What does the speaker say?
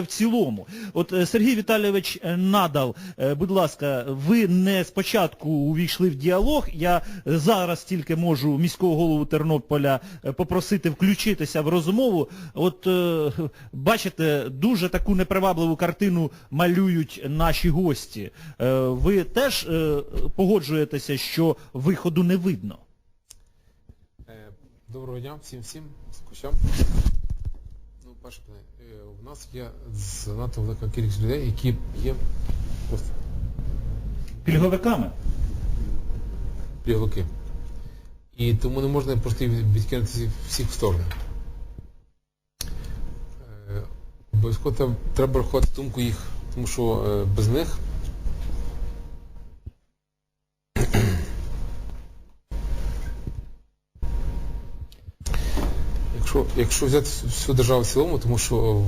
в цілому. От е, Сергій Віталійович е, надав, е, будь ласка, ви не спочатку увійшли в діалог. Я зараз тільки можу міського голову Тернополя попросити включитися в розмову. От бачите, дуже таку непривабливу картину малюють наші гості. Ви теж погоджуєтеся, що виходу не видно? Доброго дня всім всім скучам. Перше питання. Е, У нас є занадто велика кількість людей, які є просто Пільговиками? пільговики. І тому не можна просто відкинутися відкинути всіх в сторону. Е, Обов'язково треба- треба рахувати думку їх, тому що е, без них Якщо, якщо взяти всю державу в цілому, тому що